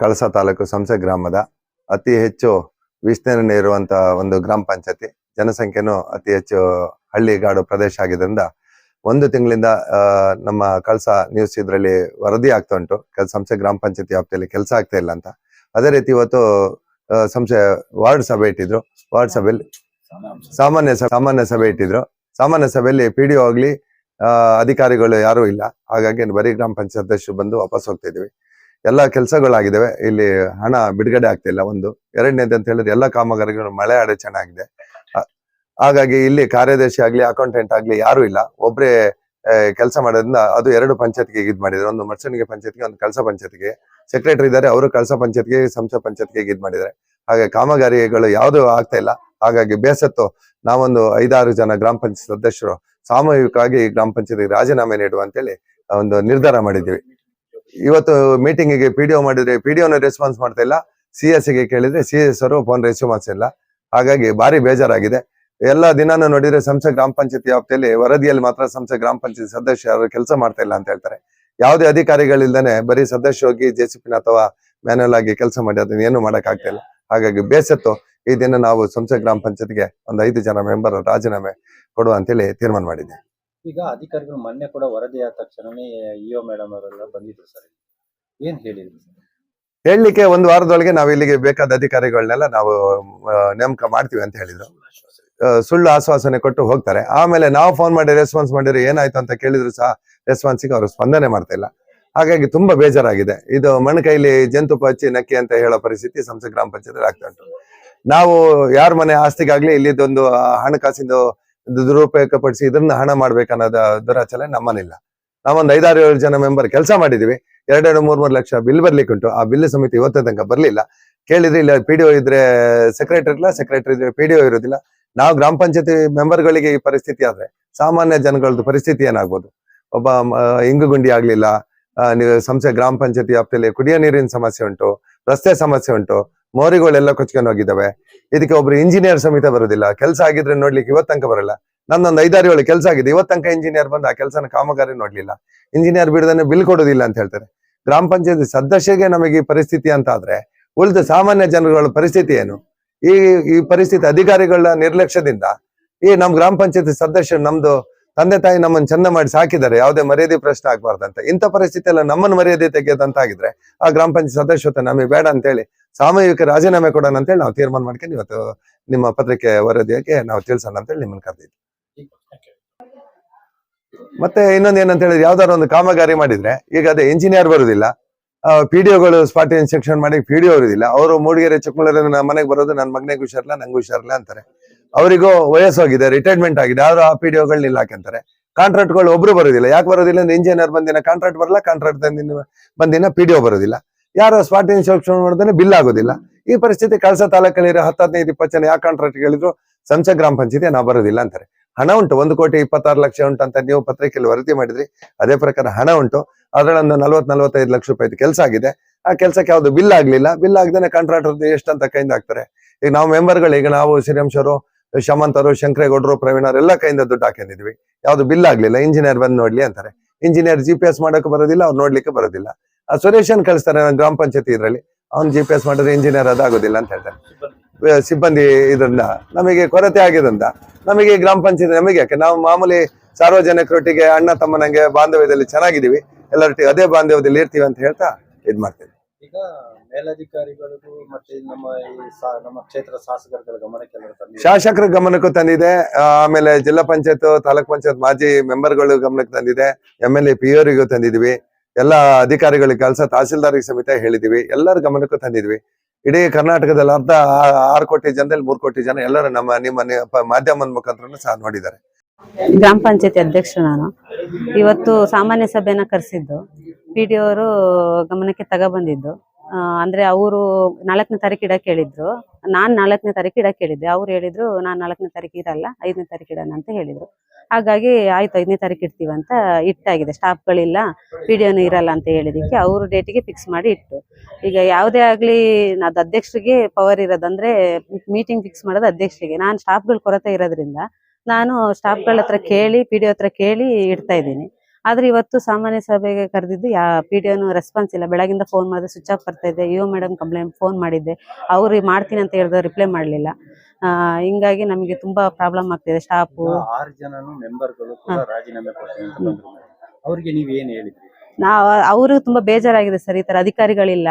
ಕಳಸ ತಾಲೂಕು ಸಂಸೆ ಗ್ರಾಮದ ಅತಿ ಹೆಚ್ಚು ವಿಸ್ತೀರ್ಣ ಇರುವಂತಹ ಒಂದು ಗ್ರಾಮ ಪಂಚಾಯತಿ. ಜನಸಂಖ್ಯೆನೂ ಅತಿ ಹೆಚ್ಚು ಹಳ್ಳಿಗಾಡು ಪ್ರದೇಶ ಆಗಿದ್ದರಿಂದ ಒಂದು ತಿಂಗಳಿಂದ ನಮ್ಮ ಕಳಸ ನ್ಯೂಸ್ ಇದರಲ್ಲಿ ವರದಿ ಆಗ್ತಾ ಉಂಟು. ಸಂಸೆ ಗ್ರಾಮ ಪಂಚಾಯತಿ ವ್ಯಾಪ್ತಿಯಲ್ಲಿ ಕೆಲಸ ಆಗ್ತಾ ಇಲ್ಲ ಅಂತ. ಅದೇ ರೀತಿ ಇವತ್ತು ಸಂಸೆ ವಾರ್ಡ್ ಸಭೆ ಇಟ್ಟಿದ್ರು. ವಾರ್ಡ್ ಸಭೆಯಲ್ಲಿ ಸಾಮಾನ್ಯ ಸಾಮಾನ್ಯ ಸಭೆ ಇಟ್ಟಿದ್ರು. ಸಾಮಾನ್ಯ ಸಭೆಯಲ್ಲಿ ಪಿ ಡಿ ಅಧಿಕಾರಿಗಳು ಯಾರೂ ಇಲ್ಲ. ಹಾಗಾಗಿ ಬರೀ ಗ್ರಾಮ ಪಂಚಾಯತ್ ಸದಸ್ಯರು ಬಂದು ವಾಪಸ್ ಹೋಗ್ತಾ ಇದೀವಿ ಎಲ್ಲ ಕೆಲಸಗಳಾಗಿದ್ದಾವೆ. ಇಲ್ಲಿ ಹಣ ಬಿಡುಗಡೆ ಆಗ್ತಿಲ್ಲ ಒಂದು ಎರಡನೇದು ಅಂತ ಹೇಳಿದ್ರೆ ಎಲ್ಲ ಕಾಮಗಾರಿಗಳು ಮಳೆ ಅಡಚಣೆ ಚೆನ್ನಾಗಿದೆ ಹಾಗಾಗಿ ಇಲ್ಲಿ ಕಾರ್ಯದರ್ಶಿ ಆಗ್ಲಿ ಅಕೌಂಟೆಂಟ್ ಆಗ್ಲಿ ಯಾರು ಇಲ್ಲ. ಒಬ್ಬರೇ ಕೆಲಸ ಮಾಡೋದ್ರಿಂದ ಅದು ಎರಡು ಪಂಚಾಯತ್ಗೆ ಇದ್ ಮಾಡಿದ್ರು. ಒಂದು ಮರ್ಸಣಿಗೆ ಪಂಚಾಯತ್ಗೆ, ಒಂದು ಕಳಸ ಪಂಚಾಯತ್ಗೆ. ಸೆಕ್ರೆಟರಿ ಇದ್ದಾರೆ, ಅವರು ಕಳಸ ಪಂಚಾಯತ್ಗೆ ಸಂಸ ಪಂಚಾಯತ್ಗೆ ಇದ್ ಮಾಡಿದ್ದಾರೆ. ಹಾಗೆ ಕಾಮಗಾರಿಗಳು ಯಾವುದು ಆಗ್ತಾ ಇಲ್ಲ. ಹಾಗಾಗಿ ಬೇಸತ್ತು ನಾವೊಂದು ಐದಾರು ಜನ ಗ್ರಾಮ ಪಂಚಾಯತ್ ಸದಸ್ಯರು ಸಾಮೂಹಿಕವಾಗಿ ಗ್ರಾಮ ಪಂಚಾಯತ್ಗೆ ರಾಜೀನಾಮೆ ನೀಡುವ ಅಂತೇಳಿ ಒಂದು ನಿರ್ಧಾರ ಮಾಡಿದ್ದೀವಿ. ಇವತ್ತು ಮೀಟಿಂಗಿಗೆ ಪಿ ಡಿ ಒ ಮಾಡಿದ್ರೆ ಪಿ ಡಿ ರೆಸ್ಪಾನ್ಸ್ ಮಾಡ್ತಾ ಇಲ್ಲ. ಸಿ ಎಸ್ಗೆ ಕೇಳಿದ್ರೆ ಸಿ ಎಸ್ ಅವರು ಫೋನ್ ರೆಸ್ಪಾನ್ಸ್ ಇಲ್ಲ. ಹಾಗಾಗಿ ಭಾರಿ ಬೇಜಾರಾಗಿದೆ. ಎಲ್ಲ ದಿನಾನು ನೋಡಿದ್ರೆ ಸಂಸದ ಗ್ರಾಮ ಪಂಚಾಯತಿ ವ್ಯಾಪ್ತಿಯಲ್ಲಿ ವರದಿಯಲ್ಲಿ ಮಾತ್ರ ಸಂಸದ ಗ್ರಾಮ ಪಂಚಾಯತ್ ಸದಸ್ಯರು ಕೆಲಸ ಮಾಡ್ತಾ ಇಲ್ಲ ಅಂತ ಹೇಳ್ತಾರೆ. ಯಾವುದೇ ಅಧಿಕಾರಿಗಳಿಲ್ದೇನೆ ಬರೀ ಸದಸ್ಯ ಹೋಗಿ ಜೆ ಅಥವಾ ಮ್ಯಾನುವಲ್ ಆಗಿ ಕೆಲಸ ಮಾಡಿ ಅದನ್ನ ಏನು ಮಾಡಕ್ ಇಲ್ಲ. ಹಾಗಾಗಿ ಬೇಸತ್ತು ಈ ದಿನ ನಾವು ಸಂಸದ ಗ್ರಾಮ ಪಂಚಾಯತ್ಗೆ ಒಂದು ಐದು ಜನ ಮೆಂಬರ್ ರಾಜೀನಾಮೆ ಕೊಡುವ ಅಂತೇಳಿ ತೀರ್ಮಾನ ಮಾಡಿದ್ದೆ. ಈಗ ಅಧಿಕಾರಿಗಳು ಮೊನ್ನೆ ಕೂಡ ವರದಿ ಆದ ತಕ್ಷಣನೇ ಇಒ ಮೇಡಮ್ ಅವರೆಲ್ಲ ಬಂದಿದ್ರು ಸರ್ ಏನ್ ಹೇಳಿದ್ರು ಸರ್? ಹೇಳಲಿಕ್ಕೆ ಒಂದು ವಾರದೊಳಗೆ ನಾವು ಇಲ್ಲಿಗೆ ಬೇಕಾದ ಅಧಿಕಾರಿಗಳನ್ನೆಲ್ಲ ನಾವು ನೇಮಕ ಮಾಡ್ತೀವಿ ಅಂತ ಹೇಳಿದ್ರು. ಸುಳ್ಳು ಆಶ್ವಾಸನೆ. ಕೊಟ್ಟು ಹೋಗ್ತಾರೆ. ಆಮೇಲೆ ನಾವು ಫೋನ್ ಮಾಡಿ ರೆಸ್ಪಾನ್ಸ್ ಮಾಡಿದ್ರೆ ಏನಾಯ್ತು ಅಂತ ಕೇಳಿದ್ರು ಸಹ ರೆಸ್ಪಾನ್ಸಿಗೆ ಅವರು ಸ್ಪಂದನೆ ಮಾಡ್ತಾ ಇಲ್ಲ. ಹಾಗಾಗಿ ತುಂಬಾ ಬೇಜಾರಾಗಿದೆ. ಇದು ಮಣ್ಣು ಕೈಲಿ ಜಂತುಪ ಹಚ್ಚಿ ನಕ್ಕಿ ಅಂತ ಹೇಳೋ ಪರಿಸ್ಥಿತಿ ಸಂಸದ ಗ್ರಾಮ ಪಂಚಾಯತ್ ಆಗ್ತಾ ಉಂಟು. ನಾವು ಯಾರ ಮನೆ ಆಸ್ತಿಗಾಗ್ಲಿ ಇಲ್ಲಿದ್ದೊಂದು ಹಣಕಾಸಿಂದು ದುರುಪಯೋಗ ಪಡಿಸಿ ಇದನ್ನ ಹಣ ಮಾಡ್ಬೇಕನ್ನೋದ ದುರಾಚಲೆ ನಮ್ಮನಿಲ್ಲ ನಾವೊಂದು ಐದಾರು ಏಳು ಜನ ಮೆಂಬರ್ ಕೆಲಸ ಮಾಡಿದೀವಿ. ಎರಡೆರಡು ಮೂರ್ ಮೂರು ಲಕ್ಷ ಬಿಲ್ ಬರ್ಲಿಕ್ಕೆ ಉಂಟು. ಆ ಬಿಲ್ ಸಮಿತಿ ಇವತ್ತು ತನಕ ಬರ್ಲಿಲ್ಲ. ಕೇಳಿದ್ರೆ ಇಲ್ಲ ಪಿ ಡಿ ಒ ಇದ್ರೆ ಸೆಕ್ರೆಟರಿ ಇಲ್ಲ ಸೆಕ್ರೆಟರಿ ಇದ್ರೆ ಪಿ ಡಿ ಒ ಇರೋದಿಲ್ಲ. ನಾವು ಗ್ರಾಮ ಪಂಚಾಯತಿ ಮೆಂಬರ್ಗಳಿಗೆ ಈ ಪರಿಸ್ಥಿತಿ ಆದ್ರೆ ಸಾಮಾನ್ಯ ಜನಗಳದ್ದು ಪರಿಸ್ಥಿತಿ ಏನಾಗ್ಬೋದು? ಒಬ್ಬ ಇಂಗು ಇಂಗುಗುಂಡಿ ಆಗ್ಲಿಲ್ಲ. ಸಂಸ್ಥೆ ಗ್ರಾಮ ಪಂಚಾಯತಿ ವ್ಯಾಪ್ತಿಯಲ್ಲಿ ಕುಡಿಯೋ ನೀರಿನ ಸಮಸ್ಯೆ ಉಂಟು, ರಸ್ತೆ ಸಮಸ್ಯೆ ಉಂಟು. ಮೋರಿಗಳೆಲ್ಲ ಕೊಚ್ಕೊಂಡು ಹೋಗಿದ್ದಾವೆ. ಇದಕ್ಕೆ ಒಬ್ರು ಇಂಜಿನಿಯರ್ ಸಮೇತ ಬರೋದಿಲ್ಲ. ಕೆಲಸ ಆಗಿದ್ರೆ ನೋಡ್ಲಿಕ್ಕೆ ಇವತ್ತಂಕ ಬರಲ್ಲ. ನನ್ನೊಂದು ಐದಾರು ಏಳು ಕೆಲಸ ಆಗಿದೆ. ಇವತ್ತಂಕ ಇಂಜಿನಿಯರ್ ಬಂದು ಆ ಕೆಲಸನ ಕಾಮಗಾರಿ ನೋಡ್ಲಿಲ್ಲ. ಇಂಜಿನಿಯರ್ ಬಿಡದನೆ ಬಿಲ್ ಕೊಡೋದಿಲ್ಲ ಅಂತ ಹೇಳ್ತಾರೆ. ಗ್ರಾಮ ಪಂಚಾಯತ್ ಸದಸ್ಯಗೆ ನಮಗೆ ಈ ಪರಿಸ್ಥಿತಿ ಅಂತ ಆದ್ರೆ, ಉಳಿದ ಸಾಮಾನ್ಯ ಜನಗಳ ಪರಿಸ್ಥಿತಿ ಏನು? ಈ ಈ ಪರಿಸ್ಥಿತಿ ಅಧಿಕಾರಿಗಳ ನಿರ್ಲಕ್ಷ್ಯದಿಂದ ಈ ನಮ್ ಗ್ರಾಮ ಪಂಚಾಯತ್ ಸದಸ್ಯರು ನಮ್ದು ತಂದೆ ತಾಯಿ ನಮ್ಮನ್ನು ಚಂದ ಮಾಡಿ ಸಾಕಿದ್ದಾರೆ. ಯಾವುದೇ ಮರ್ಯಾದೆ ಪ್ರಶ್ನೆ ಆಗ್ಬಾರ್ದಂತ ಇಂಥ ಪರಿಸ್ಥಿತಿ ಎಲ್ಲ ನಮ್ಮನ್ನು ಮರ್ಯಾದೆ ತೆಗೆದಂತಾಗಿದ್ರೆ ಆ ಗ್ರಾಮ ಪಂಚಾಯತ್ ಸದಸ್ಯತೆ ನಮಗೆ ಬೇಡ ಅಂತೇಳಿ ಸಾಮೂಹಿಕ ರಾಜೀನಾಮೆ ಕೊಡೋಣ ಅಂತೇಳಿ ನಾವು ತೀರ್ಮಾನ ಮಾಡ್ಕೊಂಡು ಇವತ್ತು ನಿಮ್ಮ ಪತ್ರಿಕೆ ವರದಿಯಾಗಿ ನಾವು ತಿಳಿಸೋಣ ಅಂತೇಳಿ ನಿಮ್ಮನ್ನು ಕರೆದಿದ್ವಿ ಮತ್ತೆ ಇನ್ನೊಂದು ಏನಂತ ಹೇಳಿದ್ರೆ ಯಾವ್ದಾದ್ರು ಒಂದು ಕಾಮಗಾರಿ ಮಾಡಿದ್ರೆ, ಈಗ ಅದೇ ಇಂಜಿನಿಯರ್ ಬರುದಿಲ್ಲ ಪಿ ಡಿ ಒಗಳು ಸ್ಪಾಟ್ ಇನ್ಸ್ಪೆಕ್ಷನ್ ಮಾಡಿ ಪಿ ಡಿ ಇರುದಿಲ್ಲ, ಅವರು ಮೂಡಿಗೆರೆ ಚಿಕ್ಕಮಗಳೂರು ನನ್ನ ಮನೆಗೆ ಬರೋದು, ನನ್ನ ಮಗನಿಗೆ ಹುಷಾರಿಲ್ಲ, ನಂಗೆ ಹುಷಾರಿಲ್ಲ ಅಂತಾರೆ. ಅವರಿಗೂ ವಯಸ್ಸೋಗಿದೆ ರಿಟೈರ್ಮೆಂಟ್ ಆಗಿದೆ ಯಾರು ಆ ಪಿ ಡಿ ಒಗಳನ್ನ ಇಲ್ಲ ಹಾಕಂತಾರೆ ಕಾಂಟ್ರಾಕ್ಟ್ಗಳು ಒಬ್ರು ಬರೋದಿಲ್ಲ, ಯಾಕೆ ಬರೋದಿಲ್ಲ ಅಂದ್ರೆ ಇಂಜಿನಿಯರ್ ಬಂದಿನ ಕಾಂಟ್ರಾಕ್ಟ್ ಬರಲ್ಲ ಕಾಂಟ್ರಾಕ್ಟ್ ಬಂದಿನ ಬಂದಿನ ಪಿ ಡಿ ಒ ಬರೋದಿಲ್ಲ. ಯಾರು ಸ್ಪಾಟ್ ಇನ್ಸ್ಪೆಕ್ಷನ್ ಮಾಡಿದ್ರೆ ಬಿಲ್ ಆಗೋದಿಲ್ಲ. ಈ ಪರಿಸ್ಥಿತಿ ಕಳಸ ತಾಲೂಕಲ್ಲಿರೋ ಹದಿನೈದು ಇಪ್ಪತ್ತು ಜನ ಯಾವ ಕಾಂಟ್ರಾಕ್ಟ್ ಹೇಳಿದ್ರು ಸಂಸದ ಗ್ರಾಮ ಪಂಚಾಯತಿ ನಾವು ಬರೋದಿಲ್ಲ ಅಂತಾರೆ. ಹಣ ಉಂಟು, ಒಂದು ಕೋಟಿ ಇಪ್ಪತ್ತಾರು ಲಕ್ಷ ಉಂಟು ಅಂತ ನೀವು ಪತ್ರಿಕೆಯಲ್ಲಿ ವರದಿ ಮಾಡಿದ್ರಿ. ಅದೇ ಪ್ರಕಾರ ಹಣ ಉಂಟು. ಅದರಲ್ಲೊಂದು ನಲ್ವತ್ ನಲ್ವತ್ತೈದು ಲಕ್ಷ ರೂಪಾಯಿ ಕೆಲಸ ಆಗಿದೆ. ಆ ಕೆಲಸಕ್ಕೆ ಯಾವ್ದು ಬಿಲ್ ಆಗ್ಲಿಲ್ಲ. ಬಿಲ್ ಆಗದೇನೆ ಕಾಂಟ್ರಾಕ್ಟರ್ ಅಂತ ಕೈಯಿಂದ ಹಾಕ್ತಾರೆ. ಈಗ ನಾವು ಮೆಂಬರ್ಗಳು ಈಗ ನಾವು ಶ್ರೀರಂಶರು ಶಮಂತರು, ಶಂಕರೇಗೌಡರು, ಪ್ರವೀಣರು ಎಲ್ಲ ಕೈಯಿಂದ ದುಡ್ಡು ಹಾಕೊಂಡಿದ್ವಿ ಯಾವ್ದು ಬಿಲ್ ಆಗ್ಲಿಲ್ಲ. ಇಂಜಿನಿಯರ್ ಬಂದು ನೋಡ್ಲಿ ಅಂತಾರೆ. ಇಂಜಿನಿಯರ್ ಜಿ ಪಿ ಎಸ್ ಮಾಡೋಕೆ ಬರೋದಿಲ್ಲ, ಅವ್ರು ನೋಡ್ಲಿಕ್ಕೆ ಬರೋದಿಲ್ಲ. ಸುರೇಶನ್ ಕಳಿಸ್ತಾರೆ ಗ್ರಾಮ ಪಂಚಾಯತಿ ಇದ್ರಲ್ಲಿ? ಅವ್ನು ಜಿ ಪಿ ಎಸ್ ಮಾಡಿದ್ರೆ ಇಂಜಿನಿಯರ್ ಅದಾಗೋದಿಲ್ಲ ಅಂತ ಹೇಳ್ತಾರೆ. ಸಿಬ್ಬಂದಿ. ಇದರಿಂದ. ನಮಗೆ ಕೊರತೆ ಆಗಿದ್ರಿಂದ. ನಮಗೆ ಈ ಗ್ರಾಮ ಪಂಚಾಯತ್ ನಮಗೆ ಯಾಕೆ? ನಾವು ಮಾಮೂಲಿ ಸಾರ್ವಜನಿಕರೊಟ್ಟಿಗೆ ಅಣ್ಣ ತಮ್ಮನಂಗೆ ಬಾಂಧವ್ಯದಲ್ಲಿ ಚೆನ್ನಾಗಿದ್ದೀವಿ. ಎಲ್ಲರೊಟ್ಟಿಗೆ ಅದೇ ಬಾಂಧವ್ಯದಲ್ಲಿ ಇರ್ತೀವಿ ಅಂತ ಹೇಳ್ತಾ ಇದ್ ಮಾಡ್ತೀವಿ. ಈಗ ಮೇಲಧಿಕಾರಿಗಳಿಗೂ ಮತ್ತೆ ನಮ್ಮ ನಮ್ಮ ಕ್ಷೇತ್ರ ಶಾಸಕರುಗಳ ಗಮನಕ್ಕೆ ಶಾಸಕರ ಗಮನಕ್ಕೂ ತಂದಿದೆ. ಆಮೇಲೆ ಜಿಲ್ಲಾ ಪಂಚಾಯತ್ ತಾಲೂಕ್ ಪಂಚಾಯತ್ ಮಾಜಿ ಮೆಂಬರ್ಗಳು ಗಮನಕ್ಕೆ ತಂದಿದೆ. ಎಂ ಎಲ್ ಎ ಪಿ ತಂದಿದ್ವಿ ಎಲ್ಲ ಅಧಿಕಾರಿಗಳಿಗೆ, ಕೆಲಸ ತಹಸೀಲ್ದಾರಿಗೆ ಸಮೇತ ಹೇಳಿದ್ವಿ. ಎಲ್ಲರ ಗಮನಕ್ಕೂ ತಂದಿದ್ವಿ. ಇಡೀ ಕರ್ನಾಟಕದಲ್ಲಿ ಅರ್ಧ ಆರು ಕೋಟಿ ಜನದಲ್ಲಿ ಮೂರು ಕೋಟಿ ಜನ ಎಲ್ಲರೂ ನಮ್ಮ, ನಿಮ್ಮ ಮಾಧ್ಯಮದ ಮುಖಾಂತರ ಸಹ ನೋಡಿದ್ದಾರೆ. ಗ್ರಾಮ ಪಂಚಾಯತಿ ಅಧ್ಯಕ್ಷ ನಾನು. ಇವತ್ತು ಸಾಮಾನ್ಯ ಸಭೆನ ಕರೆಸಿದ್ದು. ಪಿ ಡಿ ಅವರು ಗಮನಕ್ಕೆ ತಗೊಬಂದಿದ್ದು. ಅಂದ್ರೆ ಅವರು ನಾಲ್ಕನೇ ತಾರೀಕು ಇಡಕ್ಕೆ ಹೇಳಿದ್ರು. ನಾನ್ ನಾಲ್ಕನೇ ತಾರೀಕು ಇಡಕ್ಕೆ ಹೇಳಿದ್ದೆ. ಅವ್ರು ಹೇಳಿದ್ರು, ನಾನ್ ನಾಲ್ಕನೇ ತಾರೀಕು ಇರಲ್ಲ, ಐದನೇ ತಾರೀಕು ಇಡೋಣ ಅಂತ ಹೇಳಿದ್ರು. ಹಾಗಾಗಿ ಆಯ್ತು, ಐದನೇ ತಾರೀಕು ಅಂತ ಇಟ್ಟಾಗಿದೆ. ಸ್ಟಾಫ್ಗಳಿಲ್ಲ ಪಿ ಡಿ ಇರಲ್ಲ ಅಂತ ಹೇಳಿದಕ್ಕೆ ಅವ್ರ ಡೇಟಿಗೆ ಫಿಕ್ಸ್ ಮಾಡಿ ಇಟ್ಟು. ಈಗ ಯಾವುದೇ ಆಗ್ಲಿ ಅದು ಅಧ್ಯಕ್ಷರಿಗೆ ಪವರ್ ಇರೋದಂದ್ರೆ ಮೀಟಿಂಗ್ ಫಿಕ್ಸ್ ಮಾಡೋದು ಅಧ್ಯಕ್ಷರಿಗೆ. ನಾನು ಸ್ಟಾಫ್ಗಳ ಕೊರತೆ ಇರೋದ್ರಿಂದ ನಾನು ಸ್ಟಾಫ್ಗಳ ಹತ್ರ ಕೇಳಿ ಪಿ ಡಿ ಹತ್ರ ಕೇಳಿ ಇಡ್ತಾ ಇದ್ದೀನಿ. ಆದ್ರೆ ಇವತ್ತು ಸಾಮಾನ್ಯ ಸಭೆಗೆ ಕರೆದಿದ್ದು ಯಾ ಪಿ ಡಿ ರೆಸ್ಪಾನ್ಸ್ ಇಲ್ಲ. ಬೆಳಗಿಂದ ಫೋನ್ ಮಾಡಿದ್ರೆ ಸ್ವಿಚ್ ಆಫ್ ಬರ್ತಾ ಇದೆ. ಯೋ ಮೇಡಮ್ ಕಂಪ್ಲೇಂಟ್ ಫೋನ್ ಮಾಡಿದ್ದೆ. ಅವ್ರಿಗೆ ಮಾಡ್ತೀನಿ ಅಂತ ಹೇಳಿದ್ರೆ ರಿಪ್ಲೈ ಮಾಡಲಿಲ್ಲ. ಹಿಂಗಾಗಿ ನಮಗೆ ತುಂಬಾ ಪ್ರಾಬ್ಲಮ್ ಆಗ್ತಿದೆ. ಸ್ಟಾಫು ಆರು ಜನನು ಮೆಂಬರ್ಗಳು ಕೂಡ ರಾಜೀನಾಮೆ ಕೊಡ್ತೀನಿ ಅಂತ ಬಂದ್ರು madam. ಅವ್ರಿಗೆ ನೀವ್ ಏನ್ ಹೇಳಿದ್ರಿ? ನಾವು ಅವರು ತುಂಬಾ ಬೇಜಾರಾಗಿದೆ ಸರ್. ಈ ತರ ಅಧಿಕಾರಿಗಳಿಲ್ಲ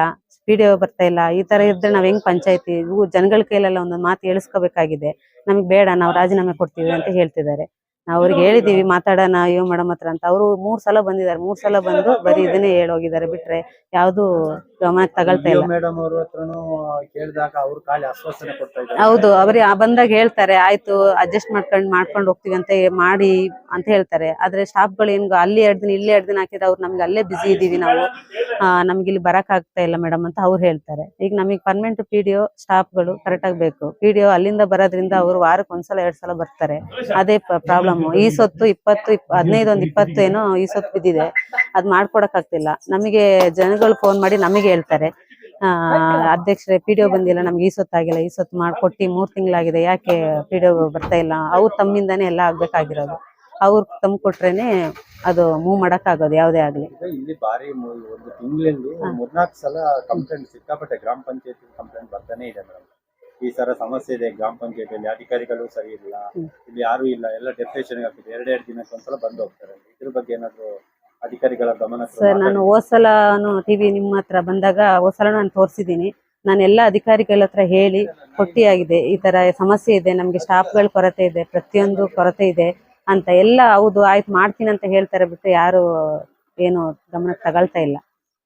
ಪಿ ಡಿ ಬರ್ತಾ ಇಲ್ಲ. ಈ ತರ ಇದ್ರೆ ನಾವ್ ಹೆಂಗ್ ಪಂಚಾಯತಿ? ಜನಗಳ ಕೈಲೆಲ್ಲ ಒಂದೊಂದು ಮಾತು ಹೇಳಿಸ್ಕೋಬೇಕಾಗಿದೆ. ನಮಗೆ ಬೇಡ ನಾವು ರಾಜೀನಾಮೆ ಕೊಡ್ತೀವಿ ಅಂತ ಹೇಳ್ತಿದ್ದಾರೆ. ನಾವು ಅವ್ರಿಗೆ ಹೇಳಿದೀವಿ ಮಾತಾಡೋಣ ಅಯ್ಯೋ ಮೇಡಮ್ ಹತ್ರ ಅಂತ. ಅವರು ಮೂರ್ ಸಲ ಬಂದಿದ್ದಾರೆ. ಮೂರ್ ಸಲ ಬಂದು ಬರೀ ಇದನ್ನೇ ಹೇಳೋಗಿದ್ದಾರೆ ಬಿಟ್ರೆ ಯಾವ್ದು ಗಮನ ತಗೊಳ್ತಾ ಇಲ್ಲ. ಮೇಡಮ್ ಅವ್ರ ಹತ್ರನು ಕೇಳಿದಾಗ ಅವ್ರು ಖಾಲಿ ಆಶ್ವಾಸನೆ ಕೊಡ್ತಾ ಇದ್ದಾರೆ. ಹೌದು ಅವ್ರಿಗೆ ಆ ಬಂದಾಗ ಹೇಳ್ತಾರೆ ಆಯ್ತು ಅಡ್ಜಸ್ಟ್ ಮಾಡ್ಕೊಂಡ್ ಮಾಡ್ಕೊಂಡು ಹೋಗ್ತೀವಿ ಅಂತ ಮಾಡಿ ಅಂತ ಹೇಳ್ತಾರೆ. ಆದ್ರೆ ಸ್ಟಾಫ್ಗಳು ಏನ್ ಅಲ್ಲಿ ಎರಡ್ ದಿನ ಇಲ್ಲಿ ಎರಡ್ ದಿನ ಹಾಕಿದ್ರೆ ಅವ್ರು ನಮ್ಗೆ ಅಲ್ಲೇ ಬಿಸಿ ಇದೀವಿ ನಾವು. ನಮ್ಗೆ ಇಲ್ಲಿ ಬರಕ್ ಆಗ್ತಾ ಇಲ್ಲ ಮೇಡಮ್ ಅಂತ ಅವ್ರು ಹೇಳ್ತಾರೆ. ಈಗ ನಮಗೆ ಪರ್ಮನೆಂಟ್ ಪಿ ಡಿ ಒ ಸ್ಟಾಫ್ಗಳು ಕರೆಕ್ಟ್ ಆಗಿ ಬೇಕು. ಪಿ ಡಿ ಒ ಅಲ್ಲಿಂದ ಬರೋದ್ರಿಂದ ಅವ್ರು ವಾರಕ್ಕೆ ಒಂದ್ಸಲ ಎರಡ್ ಸಲ ಬರ್ತಾರೆ. ಅದೇ ಪ್ರಾಬ್ಲಮ್ ಈ ಸೊತ್ತು ಇಪ್ಪತ್ತು, ಇಪ್- ಹದಿನೈದು ಒಂದ್ ಇಪ್ಪತ್ತು ಏನೋ ಈ ಸೊತ್ತು ಬಿದ್ದಿದೆ. ಅದ್ ಮಾಡ್ಕೊಡಕ್ ಆಗ್ತಿಲ್ಲ. ನಮಗೆ ಜನಗಳು ಫೋನ್ ಮಾಡಿ ನಮಗೆ ಹೇಳ್ತಾರೆ. ಆ, ಅಧ್ಯಕ್ಷರೇ ಪಿ ಡಿ ಒ ಬಂದಿಲ್ಲ, ನಮ್ಗೆ ಈ ಸೊತ್ತಾಗಿಲ್ಲ ಈ ಸೊತ್ತು ಮಾಡ್ಕೊಟ್ಟಿ ಮೂರ್ ತಿಂಗಳಾಗಿದೆ, ಯಾಕೆ ಪಿ ಡಿ ಒ ಬರ್ತಾ ಇಲ್ಲ? ಅವ್ರು ತಮ್ಮಿಂದಾನೇ ಎಲ್ಲ ಆಗ್ಬೇಕಾಗಿರೋದು. ಅವ್ರು ತಮ್ ಕೊಟ್ರೇನೆ ಅದು ಮೂವ್ ಮಾಡಕ್ ಆಗೋದು ಯಾವ್ದೇ ಆಗ್ಲಿ. ಇಲ್ಲಿ ಬಾರಿ ಒಂದು ತಿಂಗಳಲ್ಲಿ ಮೂರ್ನಾಲ್ಕು ಸಲ ಕಂಪ್ಲೇಂಟ್ ಸಿಕ್ಕಾಪಟ್ಟೆ ಗ್ರಾಮ ಪಂಚಾಯತ್ ಕಂಪ್ಲೇಂಟ್ ಬರ್ತಾನೆ ಇದೆ ಮೇಡಮ್. ಈ ತರ ಸಮಸ್ಯೆ ಇದೆ ಗ್ರಾಮ ಪಂಚಾಯತಿಯಲ್ಲಿ. ಅಧಿಕಾರಿಗಳು ಸರಿ ಇಲ್ಲ. ಇಲ್ಲಿ ಯಾರು ಇಲ್ಲ. ಎಲ್ಲ ಡೆಪ್ಯುಟೇಷನ್ ಆಗ್ತಿದೆ ಎರಡೆರಡು ದಿನಕ್ಕೆ ಒಂದ್ಸಲ ಬಂದು ಹೋಗ್ತಾರೆ. ಇದ್ರ ಬಗ್ಗೆ ಏನಾದ್ರು ಅಧಿಕಾರಿಗಳ ಗಮನ ಸರ್ ನಾನು ಹೋದ್ ಸಲನು ಟಿವಿ ನಿಮ್ಮ ಹತ್ರ ಬಂದಾಗ ಹೋದ್ಸಲ ನಾನು ತೋರಿಸಿದ್ದೀನಿ. ನಾನು ಎಲ್ಲ ಅಧಿಕಾರಿಗಳ ಹತ್ರ ಹೇಳಿ ಕೊಟ್ಟಿಯಾಗಿದೆ. ಈ ತರ ಸಮಸ್ಯೆ ಇದೆ. ನಮ್ಗೆ ಸ್ಟಾಫ್ಗಳ ಕೊರತೆ ಇದೆ. ಪ್ರತಿಯೊಂದು ಕೊರತೆ ಇದೆ ಅಂತ ಎಲ್ಲ ಹೌದು ಆಯ್ತು ಮಾಡ್ತೀನಿ ಅಂತ ಹೇಳ್ತಾರೆ ಬಿಟ್ಟು ಯಾರು ಏನು ಗಮನಕ್ಕೆ ತಗೊಳ್ತಾ ಇಲ್ಲ.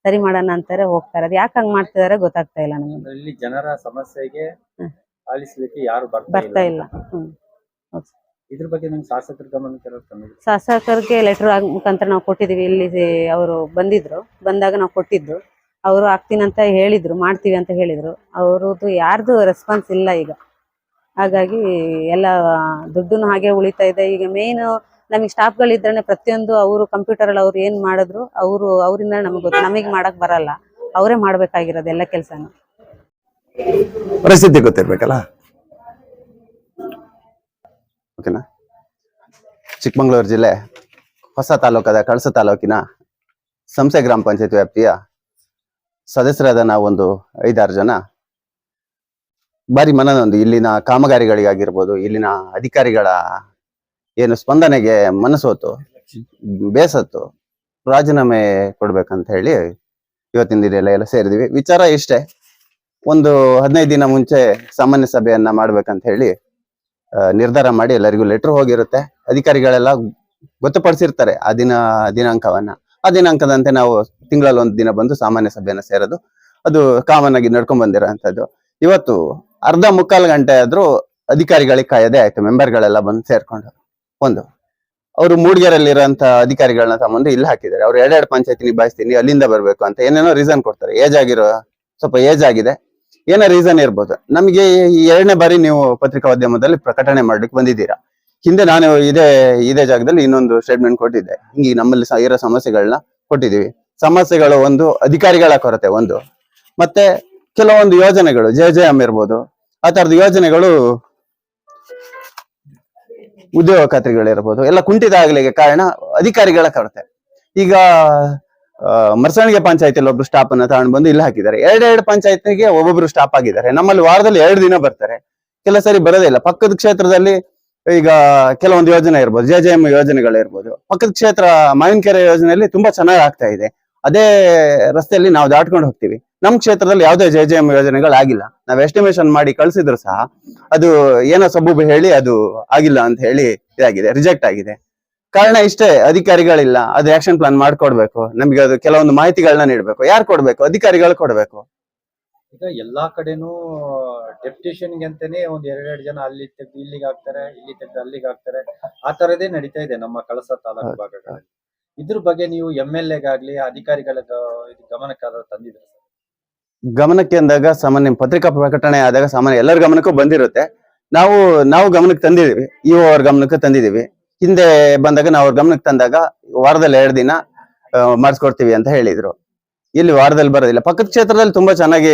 ಸರಿ ಮಾಡೋಣ ಅಂತಾರೆ ಹೋಗ್ತಾರೆ ಅದು ಯಾಕೆ ಹಂಗ್ ಮಾಡ್ತಿದಾರೆ ಗೊತ್ತಾಗ್ತಾ ಇಲ್ಲ ನಮಗೆ. ಇಲ್ಲಿ ಜನರ ಸಮಸ್ಯೆಗೆ. ಯಾರು ಬರ್ತಾ ಇಲ್ಲ ಹ್ಮ್. ಇದ್ರ ಬಗ್ಗೆ ನಿಮ್ ಶಾಸಕರ ಗಮನಕ್ಕೆ? ಶಾಸಕರಿಗೆ ಲೆಟರ್ ಮುಖಾಂತರ ನಾವು ಕೊಟ್ಟಿದೀವಿ ಇಲ್ಲಿ ಅವರು ಬಂದಿದ್ರು. ಬಂದಾಗ ನಾವು ಕೊಟ್ಟಿದ್ರು ಅವರು ಆಗ್ತೀನಿ ಅಂತ ಹೇಳಿದ್ರು ಮಾಡ್ತೀವಿ ಅಂತ ಹೇಳಿದ್ರು. ಅವ್ರದ್ದು ಯಾರ್ದು ರೆಸ್ಪಾನ್ಸ್ ಇಲ್ಲ ಈಗ. ಹಾಗಾಗಿ ಎಲ್ಲ ದುಡ್ಡುನು ಹಾಗೆ ಉಳಿತಾ ಇದೆ. ಈಗ ಮೇನ್ ನಮಗೆ ಸ್ಟಾಫ್ಗಳು ಇದ್ರೆ ಪ್ರತಿಯೊಂದು ಅವರು ಕಂಪ್ಯೂಟರ್ ಅಲ್ಲಿ ಅವ್ರು ಏನ್ ಮಾಡಿದ್ರು, ಅವರು ಅವರಿಂದ ನಮಗೆ ಗೊತ್ತು. ನಮಗೆ ಮಾಡಕ್ ಬರಲ್ಲ. ಅವರೇ ಮಾಡ್ಬೇಕಾಗಿರೋದು ಎಲ್ಲ ಕೆಲಸನು. ಪರಿಸ್ಥಿತಿ ಗೊತ್ತಿರ್ಬೇಕಲ್ಲ? ಓಕೆನಾ ಚಿಕ್ಕಮಗಳೂರು ಜಿಲ್ಲೆ, ಹೊಸ ತಾಲೂಕಾದ ಕಳಸ ತಾಲೂಕಿನ ಸಂಸೆ ಗ್ರಾಮ ಪಂಚಾಯತ್ ವ್ಯಾಪ್ತಿಯ ಸದಸ್ಯರಾದ ನಾವೊಂದು ಐದಾರು ಜನ. ಬಾರಿ ಮನನೊಂದು. ಇಲ್ಲಿನ ಕಾಮಗಾರಿಗಳಿಗಾಗಿರ್ಬೋದು, ಇಲ್ಲಿನ ಅಧಿಕಾರಿಗಳ ಏನು ಸ್ಪಂದನೆಗೆ ಮನಸ್ಸೋತು ಬೇಸತ್ತು, ರಾಜೀನಾಮೆ ಕೊಡ್ಬೇಕಂತ ಹೇಳಿ ಇವತ್ತಿನ ದಿನ ಎಲ್ಲ ಸೇರಿದ್ವಿ. ವಿಚಾರ ಇಷ್ಟೇ. ಒಂದು ಹದಿನೈದು ದಿನ ಮುಂಚೆ ಸಾಮಾನ್ಯ ಸಭೆಯನ್ನ ಮಾಡ್ಬೇಕಂತ ಹೇಳಿ ನಿರ್ಧಾರ ಮಾಡಿ ಎಲ್ಲರಿಗೂ ಲೆಟರ್ ಹೋಗಿರುತ್ತೆ. ಅಧಿಕಾರಿಗಳೆಲ್ಲ ಗೊತ್ತುಪಡಿಸಿರ್ತಾರೆ ಆ ದಿನ, ದಿನಾಂಕವನ್ನ. ಆ ದಿನಾಂಕದಂತೆ ನಾವು ತಿಂಗಳಲ್ಲಿ ಒಂದು ದಿನ ಬಂದು ಸಾಮಾನ್ಯ ಸಭೆಯನ್ನ ಸೇರೋದು. ಅದು ಕಾಮನ್ ಆಗಿ ನಡ್ಕೊಂಡ್ ಬಂದಿರೋಂಥದ್ದು ಇವತ್ತು ಅರ್ಧ ಮುಕ್ಕಾಲು ಗಂಟೆ ಆದ್ರೂ ಅಧಿಕಾರಿಗಳಿಗೆ ಕಾಯದೆ ಆಯ್ತು. ಮೆಂಬರ್ಗಳೆಲ್ಲ ಬಂದು ಸೇರ್ಕೊಂಡು. ಒಂದು. ಅವರು ಮೂಡಿಗೆರಲ್ಲಿರೋಂಥ ಅಧಿಕಾರಿಗಳನ್ನ ತಗೊಂಡು ಇಲ್ಲಿ ಹಾಕಿದ್ದಾರೆ. ಅವ್ರು ಎರಡೆರಡು ಪಂಚಾಯತಿ ನಿಭಾಯಿಸ್ತೀನಿ, ಅಲ್ಲಿಂದ ಬರಬೇಕು ಅಂತ ಏನೇನೋ ರೀಸನ್ ಕೊಡ್ತಾರೆ. ಏಜ್ ಆಗಿರೋ, ಸ್ವಲ್ಪ ಏಜ್ ಆಗಿದೆ. ಏನೋ ರೀಸನ್ ಇರ್ಬೋದು. ನಮಗೆ ಈ ಎರಡನೇ ಬಾರಿ ನೀವು ಪತ್ರಿಕೋದ್ಯಮದಲ್ಲಿ ಪ್ರಕಟಣೆ ಮಾಡ್ಲಿಕ್ಕೆ ಬಂದಿದ್ದೀರಾ. ಹಿಂದೆ ನಾನು ಇದೇ ಇದೇ ಜಾಗದಲ್ಲಿ ಇನ್ನೊಂದು ಸ್ಟೇಟ್ಮೆಂಟ್ ಕೊಟ್ಟಿದ್ದೆ. ಹಿಂಗೆ ನಮ್ಮಲ್ಲಿ ಇರೋ ಸಮಸ್ಯೆಗಳನ್ನ ಕೊಟ್ಟಿದ್ದೀವಿ. ಸಮಸ್ಯೆಗಳು ಒಂದು ಅಧಿಕಾರಿಗಳ ಕೊರತೆ ಒಂದು. ಮತ್ತೆ ಕೆಲವೊಂದು ಯೋಜನೆಗಳು, ಜೆ ಜೆ ಎಂ ಇರ್ಬೋದು, ಆ ತರದ ಯೋಜನೆಗಳು ಉದ್ಯೋಗ ಖಾತ್ರಿಗಳಿರ್ಬೋದು ಎಲ್ಲ ಕುಂಠಿತ ಆಗ್ಲಿಕ್ಕೆ ಕಾರಣ ಅಧಿಕಾರಿಗಳ ಕೊರತೆ. ಈಗ ಮರಸಣಿಗೆ ಪಂಚಾಯತಿಯಲ್ಲಿ ಒಬ್ರು ಸ್ಟಾಪ್ ಅನ್ನ ತಗೊಂಡು ಬಂದು ಇಲ್ಲಿ ಹಾಕಿದ್ದಾರೆ. ಎರಡೆರಡು ಪಂಚಾಯತ್ಗೆ ಒಬ್ಬೊಬ್ರು ಸ್ಟಾಪ್ ಆಗಿದ್ದಾರೆ. ನಮ್ಮಲ್ಲಿ ವಾರದಲ್ಲಿ ಎರಡು ದಿನ ಬರ್ತಾರೆ. ಕೆಲ ಸರಿ ಬರೋದೇ ಪಕ್ಕದ ಕ್ಷೇತ್ರದಲ್ಲಿ ಈಗ ಕೆಲವೊಂದು ಯೋಜನೆ ಇರ್ಬೋದು, ಜೆ ಜೆ ಎಂ ಯೋಜನೆಗಳಿರ್ಬೋದು ಪಕ್ಕದ ಕ್ಷೇತ್ರ ಮಾವಿನಕೆರೆ ಯೋಜನೆಯಲ್ಲಿ ತುಂಬಾ ಚೆನ್ನಾಗಿ ಆಗ್ತಾ ಇದೆ. ಅದೇ ರಸ್ತೆಯಲ್ಲಿ ನಾವು ದಾಟ್ಕೊಂಡು ಹೋಗ್ತೀವಿ. ನಮ್ಮ ಕ್ಷೇತ್ರದಲ್ಲಿ ಯಾವುದೇ ಜೆ ಜೆ ಎಂ ಯೋಜನೆಗಳಾಗಿಲ್ಲ. ನಾವ್ ಎಸ್ಟಿಮೇಷನ್ ಮಾಡಿ ಕಳ್ಸಿದ್ರು ಸಹ ಅದು ಏನೋ ಸಬೂಬು ಹೇಳಿ ಅದು ಆಗಿಲ್ಲ ಅಂತ ಹೇಳಿ ಇದಾಗಿದೆ ರಿಜೆಕ್ಟ್ ಆಗಿದೆ. ಕಾರಣ ಇಷ್ಟೇ ಅಧಿಕಾರಿಗಳಿಲ್ಲ ಅದು ಆಕ್ಷನ್ ಪ್ಲಾನ್ ಮಾಡ್ಕೊಡ್ಬೇಕು. ನಮಗೆ ಅದು ಕೆಲವೊಂದು ಮಾಹಿತಿಗಳನ್ನ ನೀಡ್ಬೇಕು. ಯಾರು ಕೊಡ್ಬೇಕು? ಅಧಿಕಾರಿಗಳು ಕೊಡ್ಬೇಕು. ಈಗ ಎಲ್ಲಾ ಕಡೆನೂ ಡೆಪ್ಯೂಟೇಷನ್ ಅಂತಾನೆ ಒಂದ್ ಎರಡೆರಡು ಜನ ಅಲ್ಲಿ ತೆಗ್ದು ಇಲ್ಲಿಗೆ ಹಾಕ್ತಾರೆ ಇಲ್ಲಿ ತೆಗ್ದು ಅಲ್ಲಿಗೆ ಹಾಕ್ತಾರೆ. ಆ ತರದೇ ನಡೀತಾ ಇದೆ ನಮ್ಮ ಕಳಸ ತಾಲೂಕು. ಭಾಗಗಳಲ್ಲಿ. ಇದ್ರ ಬಗ್ಗೆ ನೀವು ಎಂ ಎಲ್ ಎಗಾಗ್ಲಿ ಅಧಿಕಾರಿಗಳ ಗಮನಕ್ಕಾದ್ರೂ ತಂದಿದ್ರೆ ಗಮನಕ್ಕೆ ಅಂದಾಗ ಸಾಮಾನ್ಯ ಪತ್ರಿಕಾ ಪ್ರಕಟಣೆ ಆದಾಗ ಸಾಮಾನ್ಯ ಎಲ್ಲರ ಗಮನಕ್ಕೂ ಬಂದಿರುತ್ತೆ. ನಾವು ನಾವು ಗಮನಕ್ಕೆ ತಂದಿದೀವಿ ಇಒ ಅವ್ರ ಗಮನಕ್ಕೆ ತಂದಿದೀವಿ ಹಿಂದೆ ಬಂದಾಗ ನಾವು ಅವ್ರ ಗಮನಕ್ಕೆ ತಂದಾಗ ವಾರದಲ್ಲಿ ಎರಡು ದಿನ ಮಾಡಿಸ್ಕೊಡ್ತೀವಿ ಅಂತ ಹೇಳಿದ್ರು. ಇಲ್ಲಿ ವಾರದಲ್ಲಿ ಬರೋದಿಲ್ಲ. ಪಕ್ಕದ ಕ್ಷೇತ್ರದಲ್ಲಿ ತುಂಬಾ ಚೆನ್ನಾಗಿ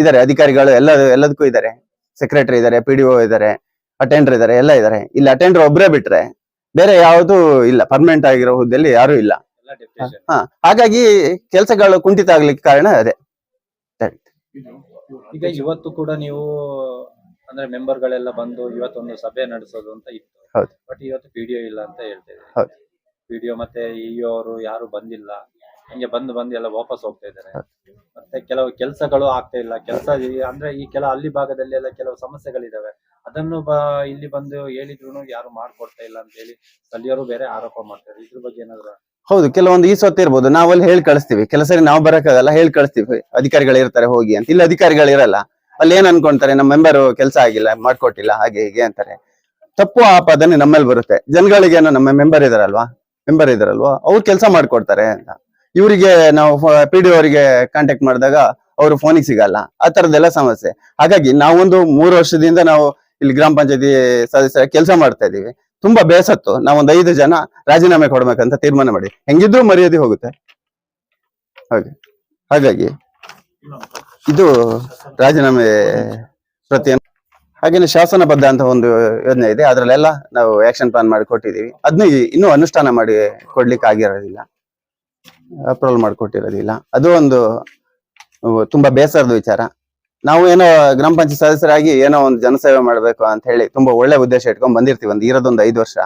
ಇದ್ದಾರೆ. ಅಧಿಕಾರಿಗಳು ಎಲ್ಲ, ಎಲ್ಲದಕ್ಕೂ ಇದ್ದಾರೆ. ಸೆಕ್ರೆಟರಿ ಇದಾರೆ ಪಿ ಡಿ ಒ ಇದಾರೆ ಅಟೆಂಡರ್ ಇದ್ದಾರೆ, ಎಲ್ಲ ಇದಾರೆ ಇಲ್ಲಿ ಅಟೆಂಡರ್ ಒಬ್ಬರೇ ಬಿಟ್ರೆ ಬೇರೆ ಯಾವುದು ಇಲ್ಲ ಪರ್ಮನೆಂಟ್ ಆಗಿರೋ ಹುದ್ದೆಯಲ್ಲಿ ಯಾರು ಇಲ್ಲ. ಹಾ ಹಾಗಾಗಿ ಕೆಲಸಗಳು ಕುಂಠಿತ ಆಗ್ಲಿಕ್ಕೆ ಕಾರಣ ಅದೇ. ಈಗ ಇವತ್ತು ಕೂಡ ನೀವು ಅಂದ್ರೆ ಮೆಂಬರ್ ಗಳೆಲ್ಲ ಬಂದು ಇವತ್ತೊಂದು ಸಭೆ ನಡೆಸೋದು ಅಂತ ಇತ್ತು. ಬಟ್ ಇವತ್ತು ಪಿಡಿಒ ಇಲ್ಲ ಅಂತ ಹೇಳ್ತೇವೆ. ಪಿಡಿಒ ಮತ್ತೆ ಇಒ ಅವರು ಯಾರು ಬಂದಿಲ್ಲ. ಹಂಗೆ ಬಂದು ಬಂದು ಎಲ್ಲ ವಾಪಸ್ ಹೋಗ್ತಾ ಇದ್ದಾರೆ. ಮತ್ತೆ ಕೆಲವು ಕೆಲಸಗಳು ಆಗ್ತಾ ಇಲ್ಲ. ಕೆಲಸ ಅಂದ್ರೆ ಈ ಕೆಲ ಅಲ್ಲಿ ಭಾಗದಲ್ಲಿ ಎಲ್ಲ ಕೆಲವು ಸಮಸ್ಯೆಗಳಿದಾವೆ. ಅದನ್ನು ಇಲ್ಲಿ ಬಂದು ಹೇಳಿದ್ರು ಯಾರು ಮಾಡ್ಕೊಡ್ತಾ ಇಲ್ಲ ಅಂತ ಹೇಳಿ ಸ್ಥಳೀಯರು ಬೇರೆ ಆರೋಪ ಮಾಡ್ತಾರೆ. ಇದ್ರ ಬಗ್ಗೆ ಏನಾದ್ರು ಹೌದು ಕೆಲವೊಂದು ಈ ಸೊತ್ತು ಇರ್ಬೋದು. ನಾವಲ್ಲಿ ಹೇಳಿ ಕಳಿಸ್ತೀವಿ. ಕೆಲಸ ನಾವು ಬರಕ್ಕಾಗಲ್ಲ ಹೇಳಿ ಕಳಿಸ್ತೀವಿ. ಅಧಿಕಾರಿಗಳು ಇರ್ತಾರೆ ಹೋಗಿ ಅಂತ. ಇಲ್ಲಿ ಅಧಿಕಾರಿಗಳು ಇರಲ್ಲ. ಅಲ್ಲಿ ಏನ್ ಅನ್ಕೊಂತಾರೆ? ನಮ್ಮ ಮೆಂಬರ್ ಕೆಲಸ ಆಗಿಲ್ಲ ಮಾಡ್ಕೊಟ್ಟಿಲ್ಲ ಹಾಗೆ ಹೀಗೆ ಅಂತಾರೆ. ತಪ್ಪು ಆಪಾದನೆ ನಮ್ಮಲ್ಲಿ ಬರುತ್ತೆ. ಜನಗಳಿಗೆ ನಮ್ಮ ಮೆಂಬರ್ ಇದಾರಲ್ವಾ? ಮೆಂಬರ್ ಇದಾರಲ್ವಾ? ಅವ್ರು ಕೆಲಸ ಮಾಡ್ಕೊಡ್ತಾರೆ ಅಂತ. ಇವರಿಗೆ ನಾವು ಪಿ ಡಿ ಅವರಿಗೆ ಕಾಂಟ್ಯಾಕ್ಟ್ ಮಾಡಿದಾಗ ಅವರು ಫೋನಿಗೆ ಸಿಗಲ್ಲ. ಆ ತರದೆಲ್ಲ ಸಮಸ್ಯೆ. ಹಾಗಾಗಿ ನಾವೊಂದು ಮೂರು ವರ್ಷದಿಂದ ನಾವು ಇಲ್ಲಿ ಗ್ರಾಮ ಪಂಚಾಯತಿ ಸದಸ್ಯರ ಕೆಲಸ ಮಾಡ್ತಾ ಇದ್ದೀವಿ. ತುಂಬಾ ಬೇಸತ್ತು. ನಾವೊಂದು ಐದು ಜನ ರಾಜೀನಾಮೆ ಕೊಡ್ಬೇಕಂತ ತೀರ್ಮಾನ ಮಾಡಿ. ಹೆಂಗಿದ್ರು ಮರ್ಯಾದೆ ಹೋಗುತ್ತೆ. ಹಾಗೆ. ಹಾಗಾಗಿ ಇದು ರಾಜೀನಾಮೆ ಪ್ರತಿಯನ್ನು ಹಾಗೇನೆ ಶಾಸನಬದ್ಧ ಅಂತ ಒಂದು ಯೋಜನೆ ಇದೆ. ಅದರಲ್ಲೆಲ್ಲ ನಾವು ಆಕ್ಷನ್ ಪ್ಲಾನ್ ಮಾಡಿ ಕೊಟ್ಟಿದ್ದೀವಿ. ಅದನ್ನ ಇನ್ನೂ ಅನುಷ್ಠಾನ ಮಾಡಿ ಕೊಡ್ಲಿಕ್ಕೆ ಆಗಿರೋದಿಲ್ಲ. ಅಪ್ರೂವಲ್ ಮಾಡಿಕೊಟ್ಟಿರೋದಿಲ್ಲ. ಅದು ಒಂದು ತುಂಬಾ ಬೇಸರದ ವಿಚಾರ. ನಾವು ಏನೋ ಗ್ರಾಮ ಪಂಚಾಯತ್ ಸದಸ್ಯರಾಗಿ ಏನೋ ಒಂದು ಜನಸೇವೆ ಮಾಡ್ಬೇಕು ಅಂತ ಹೇಳಿ ತುಂಬಾ ಒಳ್ಳೆ ಉದ್ದೇಶ ಇಟ್ಕೊಂಡ್ ಬಂದಿರ್ತೀವಿ. ಒಂದು ಇರೋದೊಂದು ಐದು ವರ್ಷ.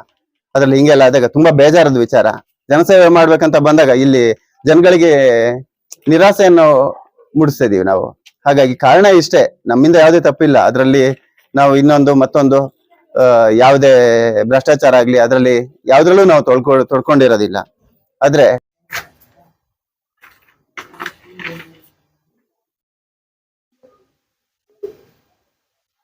ಅದ್ರಲ್ಲಿ ಹಿಂಗೆಲ್ಲ ಆದಾಗ ತುಂಬಾ ಬೇಜಾರದ ವಿಚಾರ. ಜನಸೇವೆ ಮಾಡ್ಬೇಕಂತ ಬಂದಾಗ ಇಲ್ಲಿ ಜನಗಳಿಗೆ ನಿರಾಸೆಯನ್ನು ಮೂಡಿಸ್ತಾ ನಾವು. ಹಾಗಾಗಿ ಕಾರಣ ಇಷ್ಟೇ. ನಮ್ಮಿಂದ ಯಾವುದೇ ತಪ್ಪಿಲ್ಲ. ಅದರಲ್ಲಿ ನಾವು ಇನ್ನೊಂದು, ಮತ್ತೊಂದು ಯಾವುದೇ ಭ್ರಷ್ಟಾಚಾರ ಆಗ್ಲಿ, ಅದರಲ್ಲಿ ಯಾವ್ದ್ರಲ್ಲೂ ನಾವು ತೊಳ್ಕೊ, ತೊಡ್ಕೊಂಡಿರೋದಿಲ್ಲ. ಆದ್ರೆ